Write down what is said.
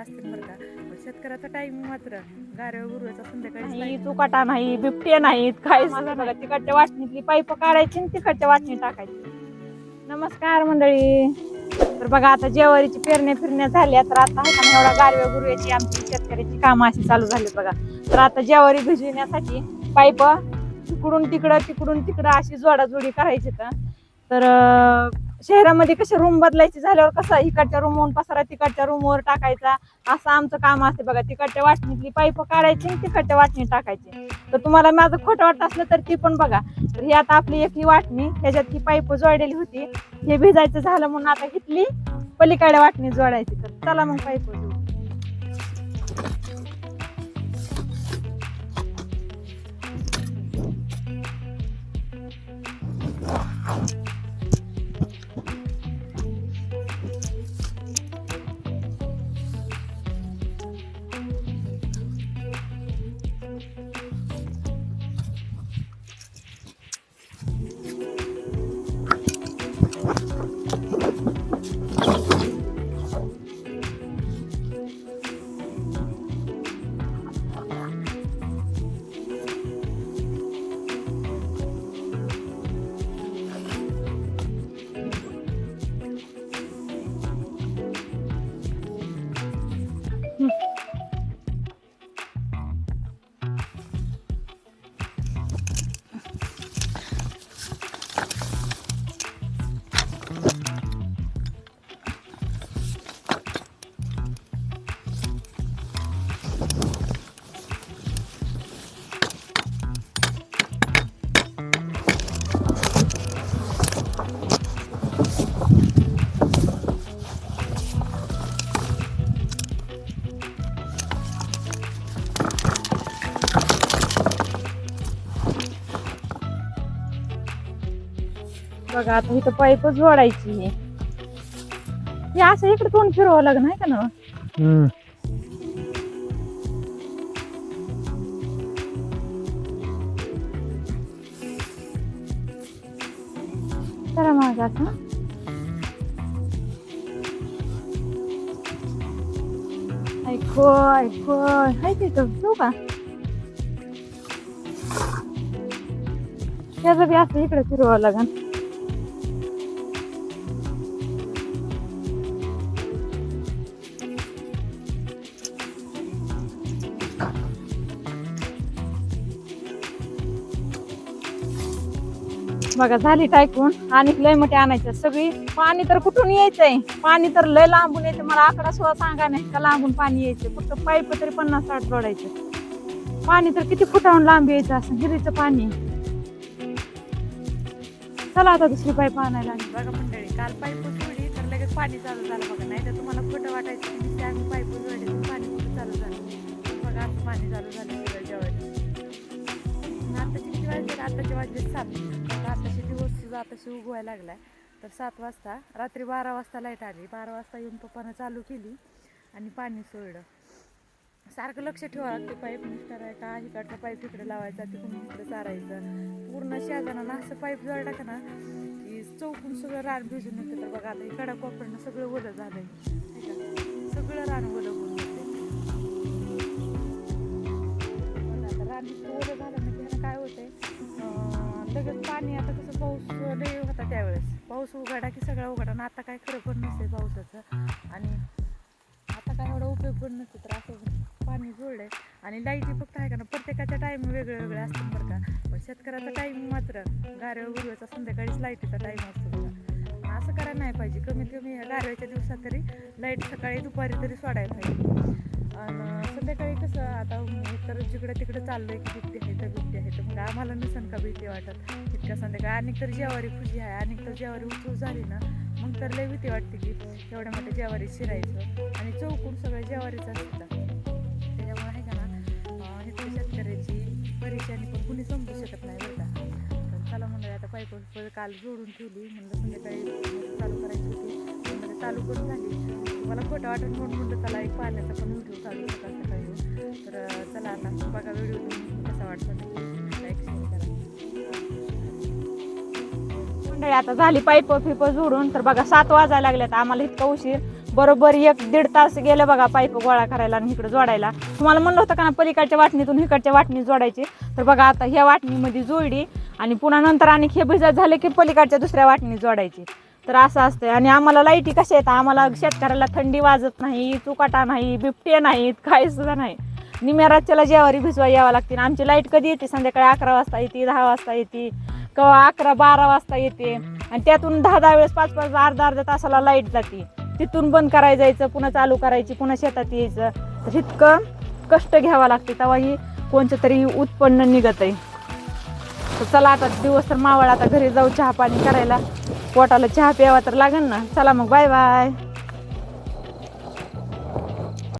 असतील बरं का. शेतकऱ्याचा टाइम मात्र गारव्या गुरुवाचा संध्याकाळी नाही चुकाटा नाही बिबटे नाहीत काहीच नाही. बघा तिकडच्या वाटणीतली पाईप काढायची आणि तिकडच्या वाटणी टाकायची. नमस्कार मंडळी. तर बघा आता जेवारीची पेरण्या फिरण्या झाल्या तर आता आहे का नाही एवढा गारव्या गुरुव्याची आमची शेतकऱ्याची कामं अशी चालू झाली बघा. तर आता जेवारी भिजविण्यासाठी पाईप तिकडून तिकडं तिकडून तिकडं अशी जोडाजोडी करायची तर तर अं, शहरामध्ये कसे रूम बदलायचे झाल्यावर कसं इकडच्या रूमवरून पसारा तिकडच्या रूमवर टाकायचा? असं आमचं काम असते बघा. तिकडच्या वाटणीतली पाईप काढायची आणि तिकडच्या वाटणीत टाकायची. तर तुम्हाला माझं खोटं वाटत असलं तर ती पण बघा. तर ही आता आपली एक ही वाटणी. ह्याच्यात ही पाईप जोडलेली होती. हे भिजायचं झालं म्हणून आता घेतली पलीकडे वाटणी जोडायची. तर चला मग पाईप जोडू. बघा आता इथं पाईप जोडायची हे हे असं इकडे तोंड फिरवावं लागणार आहे का ना? चला मग आता. ऐको ऐको हाय तिथं ठेवू का? त्याचं बी असं इकडे फिरवावं लागन बघा झाली टाकून आणि लय मोठे आणायचे सगळी. पाणी तर कुठून यायचंय? पाणी तर लय लांबून यायचं मला आकडा सुद्धा सांगा नाही का लांबून पाणी यायचं. फक्त पाईप तरी पन्नास साठ जोडायचं. पाणी तर किती फुटावून लांब यायचं असं गिरीचं पाणी. चला आता दुसरी पाईप आणायला बघा मंडळी काल पाईप जोडली तर लगेच पाणी चालू झालं बघा. नाही तर तुम्हाला खोटं वाटायचं की आम्ही पाईप जोडली तर पाणी कुठं चालू झालं? बघा आता पाणी चालू झालं सगळं जेवायला आताची किती वाजले? आताचे वाजले सात. आता दिवस सुद्धा आताशी उगवायला लागला तर सात वाजता रात्री बारा वाजता लाइट आली. बारा वाजता येऊन पप्पानं चालू केली आणि पाणी सोडलं. सारखं लक्ष ठेवा लागते. पाईप मिस्टर आहे का इकडचा पाईप इकडे लावायचा तिकडून इकडे चारायचं. पूर्ण शेजारानं असं पाईप जोडला का ना की चौकून सगळं रान भिजून येतं. तर बघा आता इकडं कोपऱ्यानं सगळं ओलं झालंय. आहे सगळं रान ओलं लगेच पाणी आता कसं पाऊस लय होता त्यावेळेस. पाऊस उघडा की सगळं उघडा. आणि आता काय खरं पण नसते पावसाचं. आणि आता काय एवढा उपयोग पण नसतो तर असं पाणी जोडलंय. आणि लाईटी फक्त आहे का ना प्रत्येकाच्या टाईम वेगळे वेगळे असतात बरं का. पण शेतकऱ्याचा टाईम मात्र गारव्या उरव्याचा संध्याकाळीच लाईटीचा टाईम असतो बघा असं करायला नाही पाहिजे. कमीत कमी गारव्याच्या दिवसात तरी लाइट सकाळी दुपारी तरी सोडायला पाहिजे. आणि संध्याकाळी कसं आता तर जिकडं तिकडं चाललंय की आहे की बिबटी आहे तर मग आम्हाला नसन का भीती वाटत? इतक्या संध्याकाळी. आणि तर जेवारी खुशी आहे. आणि तर जेवारी उत्सव झाली ना मग तर लय भीती वाटते की एवढ्या मोठ्या जेवारी शिरायचं. आणि चौकून सगळं जेवारीच असतं. त्याच्यामुळे आहे का ना हे इथल्या शेतकऱ्याची परेशानी पण कुणी समजू शकत नाही बरं का. तर चला म्हणलं आता पाईप काल जोडून ठेवली. म्हणलं संध्याकाळी चालू करायची होती. म्हणजे चालू करून झाली. मला खोटं वाटत म्हणून म्हणलं चला एक पाण्याचा पण व्हिडिओ चालू होता सकाळी. तर चला आता बघा व्हिडिओ मंडळी आता झाली पाईप फिप जोडून तर बघा सात वाजायला लागल्यात आम्हाला इतका उशीर. बरोबर एक दीड तास गेलं बघा पाईप गोळा करायला आणि इकडे जोडायला. तुम्हाला म्हणलं होतं का ना पलीकडच्या वाटणीतून इकडच्या वाटणी जोडायची? तर बघा आता ह्या वाटणीमध्ये जोडली आणि पुन्हा नंतर आणि हे भिजत झाले की पलीकडच्या दुसऱ्या वाटणी जोडायची. तर असं असतंय. आणि आम्हाला लाईटी कशा येतात आम्हाला शेतकऱ्याला थंडी वाजत नाही चुकाटा नाही बिबटे नाहीत काही सुद्धा नाही. निम्या रातच्याला जेवारी भिजवा यावं लागते. आमची लाइट कधी येते? संध्याकाळी अकरा वाजता येते दहा वाजता येते किंवा अकरा बारा वाजता येते. आणि त्यातून दहा दहा वेळेस पाच पाच अर्धा अर्ध्या तासाला लाइट जाते. तिथून बंद करायला जायचं पुन्हा चालू करायची पुन्हा शेतात यायचं. तर इतकं कष्ट घ्यावं लागते. तेव्हाही कोणतं तरी उत्पन्न निघत आहे तर चला आता दिवस तर मावळ आता घरी जाऊ चहा पाणी करायला. पोटाला चहा प्यावा तर लागेल ना. चला मग बाय बाय.